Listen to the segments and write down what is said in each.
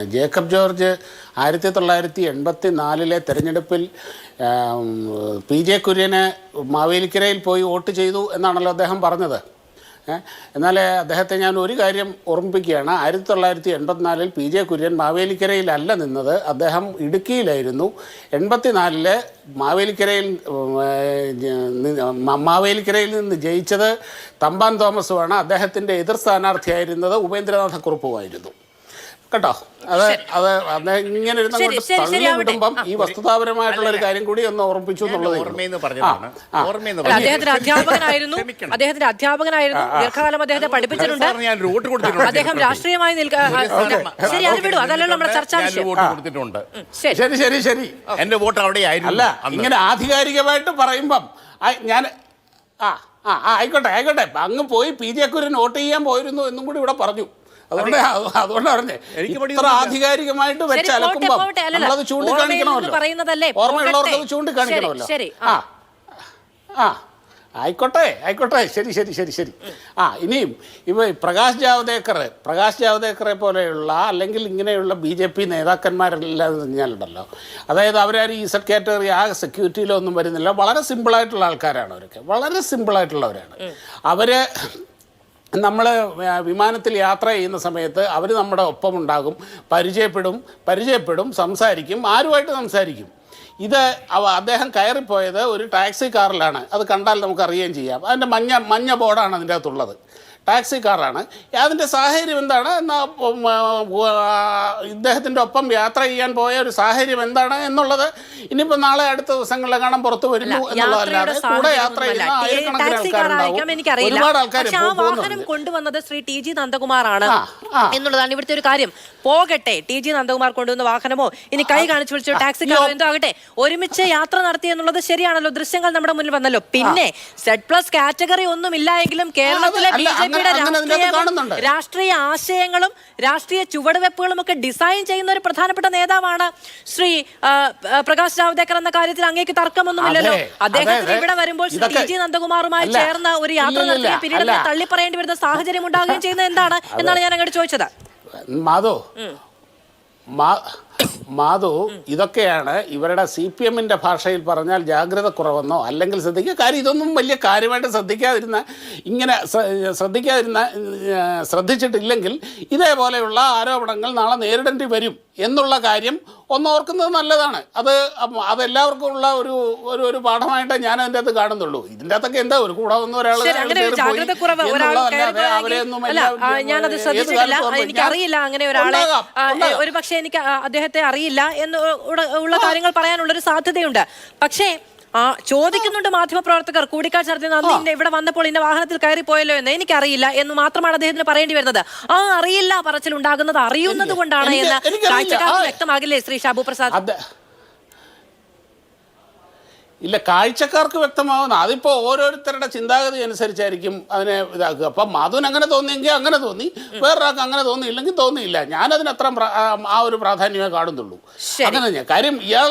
Jacob George ആയിരത്തി തൊള്ളായിരത്തി എൺപത്തി നാലിലെ തെരഞ്ഞെടുപ്പിൽ പി ജെ കുര്യന് മാവേലിക്കരയിൽ പോയി വോട്ട് ചെയ്തു എന്നാണല്ലോ അദ്ദേഹം പറഞ്ഞത്. എന്നാൽ അദ്ദേഹത്തെ ഞാൻ ഒരു കാര്യം ഓർമ്മിപ്പിക്കുകയാണ്. ആയിരത്തി തൊള്ളായിരത്തി എൺപത്തിനാലിൽ പി ജെ കുര്യൻ മാവേലിക്കരയിലല്ല നിന്നത്. അദ്ദേഹം ഇടുക്കിയിലായിരുന്നു. എൺപത്തിനാലിൽ മാവേലിക്കരയിൽ മാവേലിക്കരയിൽ നിന്ന് ജയിച്ചത് തമ്പാൻ തോമസുമാണ്. അദ്ദേഹത്തിന്റെ എതിർ സ്ഥാനാർത്ഥിയായിരുന്നത് ഉപേന്ദ്രനാഥ കുറുപ്പുമായിരുന്നു കേട്ടോ അത് അത് അദ്ദേഹം ഇങ്ങനെ ഇരുന്ന് ശരി, അങ്ങോട്ട് ശരി, ശരി, തള്ളി ആവട്ടെ. വിടുമ്പം ഈ വസ്തുതാപരമായിട്ടുള്ള ഒരു കാര്യം കൂടി ഒന്ന് ഓർമ്മിച്ചു എന്നുള്ളത് ഉള്ളൂ. ഓർമ്മയെന്ന് പറഞ്ഞതാണ്. ആ. ഓർമ്മയെന്ന് അല്ല, അദ്ദേഹത്തിന്റെ അധ്യാപകനായിരുന്നു. ക്ഷമിക്കണം. അദ്ദേഹത്തിന്റെ അധ്യാപകനായിരുന്നു. ദീർഘകാലം അദ്ദേഹത്തെ പഠിപ്പിച്ചിട്ടുണ്ട്. സാറിന് ഞാൻ ഒരു വോട്ട് കൊടുത്തിട്ടുണ്ട്. അദ്ദേഹം രാഷ്ട്രീയമായി നിൽക്ക ശരി അത് വിടും. അതല്ലല്ലോ നമ്മുടെ ചർച്ചാ ഞാൻ ഒരു വിഷയം വോട്ട് കൊടുത്തിട്ടുണ്ട് ശരി. ശരി ശരി ശരി. എന്റെ വോട്ട് അവിടെ ആയിരുന്നു അല്ല ഇങ്ങനെ ആധികാരികമായിട്ട് പറയുമ്പം ഞാൻ ആ ആ ആ, ആയിക്കോട്ടെ ആയിക്കോട്ടെ. അങ്ങ് പോയി പി ജെ കുര്യൻ വോട്ട് ചെയ്യാൻ പോയിരുന്നു എന്നും കൂടി ഇവിടെ പറഞ്ഞു. അതുകൊണ്ട് അതുകൊണ്ട് പറഞ്ഞേ എനിക്ക് ആധികാരികമായിട്ട്. നമ്മളത് ചൂണ്ടിക്കാണിക്കണമല്ലോ. ഓർമ്മയുള്ളവർക്ക് അത്. ചൂണ്ടിക്കാണിക്കണമല്ലോ. ആ. ആ. ആയിക്കോട്ടെ ആയിക്കോട്ടെ. ശരി ശരി ശരി ശരി. ആ ഇനിയും ഇവ പ്രകാശ് ജാവദേക്കർ പ്രകാശ് ജാവദേക്കറെ പോലെയുള്ള അല്ലെങ്കിൽ ഇങ്ങനെയുള്ള ബി ജെ പി നേതാക്കന്മാരെല്ലാം തന്നെയാണല്ലോ. അതായത് അവരാരും ഈ സെറ്റ് കാറ്റഗറി ആ സെക്യൂരിറ്റിയിലൊന്നും വരുന്നില്ല. വളരെ സിമ്പിളായിട്ടുള്ള ആൾക്കാരാണ് അവരൊക്കെ. വളരെ സിമ്പിളായിട്ടുള്ളവരാണ് അവർ നമ്മൾ വിമാനത്തിൽ യാത്ര ചെയ്യുന്ന സമയത്ത് അവർ നമ്മുടെ ഒപ്പം ഉണ്ടാകും പരിചയപ്പെടും പരിചയപ്പെടും സംസാരിക്കും ആരുമായിട്ട് സംസാരിക്കും. ഇത് അദ്ദേഹം കയറിപ്പോയത് ഒരു ടാക്സി കാറിലാണ്. അത് കണ്ടാൽ നമുക്ക് അറിയുകയും ചെയ്യാം. അതിന്റെ മഞ്ഞ മഞ്ഞ ബോർഡാണ് അതിന്റെ അകത്തുള്ളത്. ടാക്സി കാറാണ് അതിന്റെ സാഹചര്യം എന്താണ്? എന്നാൽ ഇദ്ദേഹത്തിന്റെ ഒപ്പം യാത്ര ചെയ്യാൻ പോയ ഒരു സാഹചര്യം എന്താണ് എന്നുള്ളത് ഇനിയിപ്പോൾ നാളെ അടുത്ത ദിവസങ്ങളിൽ കാണാൻ പുറത്തു വരുന്നു എന്നുള്ളതല്ലാതെ കൂടെ യാത്ര ചെയ്യുന്ന ആയിരക്കണക്കിന് ആൾക്കാരുണ്ടാവും. ഒരുപാട് ആൾക്കാർ വാഹനം കൊണ്ടുവന്നത് ശ്രീ ടി ജി നന്ദകുമാറാണ്. എന്നുള്ളതാണ് ഇവിടുത്തെ ഒരു കാര്യം. പോകട്ടെ ടി ജി നന്ദകുമാർ കൊണ്ടുവന്ന വാഹനമോ? ഇനി കൈ കാണിച്ചു വിളിച്ചോ? ടാക്സി കാറോ എന്തോ ആകട്ടെ? ഒരുമിച്ച് യാത്ര നടത്തി എന്നുള്ളത് ശരിയാണല്ലോ. ദൃശ്യങ്ങൾ നമ്മുടെ മുന്നിൽ വന്നല്ലോ. പിന്നെ സെഡ് പ്ലസ് കാറ്റഗറി ഒന്നും ഇല്ല എങ്കിലും കേരളത്തിലെ ബി ജെ പിയുടെ കാണുന്നുണ്ട്. രാഷ്ട്രീയ ആശയങ്ങളും രാഷ്ട്രീയ ചുവടുവെപ്പുകളും ഒക്കെ ഡിസൈൻ ചെയ്യുന്ന ഒരു പ്രധാനപ്പെട്ട നേതാവാണ് ശ്രീ പ്രകാശ് ജാവ്ദേക്കർ എന്ന കാര്യത്തിൽ അങ്ങേക്ക് തർക്കമൊന്നുമില്ലല്ലോ. അദ്ദേഹത്തിന് ഇവിടെ വരുമ്പോൾ ശ്രീ ടി ജി നന്ദകുമാറുമായി ചേർന്ന ഒരു യാത്ര നടത്തിയ പിന്നീട് തള്ളിപ്പറയേണ്ടി വരുന്ന സാഹചര്യം ഉണ്ടാകുകയും ചെയ്യുന്നത് എന്താണ്? എന്നാണ് ഞാൻ അങ്ങോട്ട് ചോദിച്ചത്. മാധു മാ- മാധു ഇതൊക്കെയാണ് ഇവരുടെ സി പി എമ്മിന്റെ ഭാഷയിൽ പറഞ്ഞാൽ ജാഗ്രത കുറവെന്നോ അല്ലെങ്കിൽ ശ്രദ്ധിക്കുക. കാര്യം ഇതൊന്നും വലിയ കാര്യമായിട്ട് ശ്രദ്ധിക്കാതിരുന്ന ഇങ്ങനെ ശ്രദ്ധിക്കാതിരുന്ന ശ്രദ്ധിച്ചിട്ടില്ലെങ്കിൽ ഇതേപോലെയുള്ള ആരോപണങ്ങൾ നാളെ നേരിടേണ്ടി വരും. എന്നുള്ള കാര്യം ഒന്ന് ഓർക്കുന്നത് നല്ലതാണ്. അത് അതെല്ലാവർക്കും ഉള്ള ഒരു ഒരു ഒരു പാഠമായിട്ട് ഞാൻ അതിന്റെ അകത്ത് കാണുന്നുള്ളൂ. ഇതിന്റെ അകത്തൊക്കെ എന്താ? ഒരു കൂടെ വന്ന ഒരാൾ ഞാനത് ശ്രദ്ധിച്ചിട്ടില്ല. എനിക്കറിയില്ല അങ്ങനെ ഒരാളെ ഒരു പക്ഷേ എനിക്ക് അദ്ദേഹത്തെ അറിയില്ല എന്ന് ഉള്ള- ഉള്ള കാര്യങ്ങൾ പറയാനുള്ള ഒരു സാധ്യതയുണ്ട്. പക്ഷേ ആ ചോദിക്കുന്നുണ്ട് മാധ്യമപ്രവർത്തകർ കൂടിക്കാഴ്ച നടത്തി അന്ന് ഇവിടെ വന്നപ്പോൾ ഇന്ന വാഹനത്തിൽ കയറി പോയല്ലോ എന്ന് എനിക്കറിയില്ല എന്ന് മാത്രമാണ് അദ്ദേഹത്തിന് പറയേണ്ടി വരുന്നത്. ആ അറിയില്ല പറച്ചിൽ ഉണ്ടാകുന്നത് അറിയുന്നത് കൊണ്ടാണ് എന്ന് വ്യക്തമാകില്ലേ ശ്രീ ഷാബു പ്രസാദ്? ഇല്ല കാഴ്ചക്കാർക്ക് വ്യക്തമാവുന്ന അതിപ്പോൾ ഓരോരുത്തരുടെ ചിന്താഗതി അനുസരിച്ചായിരിക്കും അതിനെ ഇതാക്കുക. അപ്പം മാധുൻ അങ്ങനെ തോന്നിയെങ്കിൽ അങ്ങനെ തോന്നി വേറൊരാൾക്ക് അങ്ങനെ തോന്നിയില്ലെങ്കിൽ തോന്നിയില്ല. ഞാനതിന് അത്ര ആ, ഒരു പ്രാധാന്യമേ കാണുന്നുള്ളൂ. അങ്ങനെ കാര്യം ഇയാൾ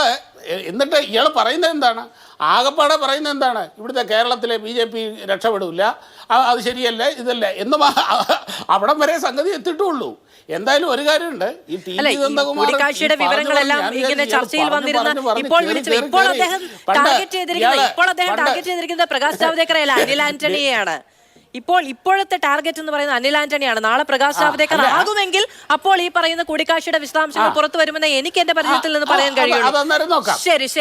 എന്നിട്ട് ഇയാൾ പറയുന്നത് എന്താണ്? ആകപ്പാടെ പറയുന്നത് എന്താണ്? ഇവിടുത്തെ കേരളത്തിലെ ബി ജെ പി രക്ഷപ്പെടില്ല. അത് ശരിയല്ല ഇതല്ല. എന്ന് അവിടെ വരെ സംഗതി എത്തിയിട്ടുള്ളൂ. എന്തായാലും ഒരു കാര്യമുണ്ട്. ഈ ടി വി കൂടിക്കാഴ്ചയുടെ വിവരങ്ങളെല്ലാം ഇങ്ങനെ ചർച്ചയിൽ വന്നിരുന്ന ഇപ്പോൾ ഇപ്പോൾ അദ്ദേഹം ടാർഗറ്റ് ചെയ്തിരിക്കുന്നത് ഇപ്പോൾ അദ്ദേഹം ടാർഗറ്റ് ചെയ്തിരിക്കുന്നത് പ്രകാശ് ജാവ്ദേക്കറെയല്ല അനിൽ ആന്റണിയെയാണ്. ഇപ്പോൾ ഇപ്പോഴത്തെ ടാർഗറ്റ് എന്ന് പറയുന്നത് അനിൽ ആന്റണിയാണ്. നാളെ പ്രകാശ് ജാവ്ദേക്കർ ആകുമെങ്കിൽ അപ്പോൾ ഈ പറയുന്ന കൂടിക്കാഴ്ചയുടെ വിശദാംശങ്ങൾ പുറത്തു വരുമെന്ന് എനിക്ക് എന്റെ പരിചയത്തിൽ നിന്ന് പറയാൻ കഴിയും കഴിയുള്ളൂ. ശരി ശരി.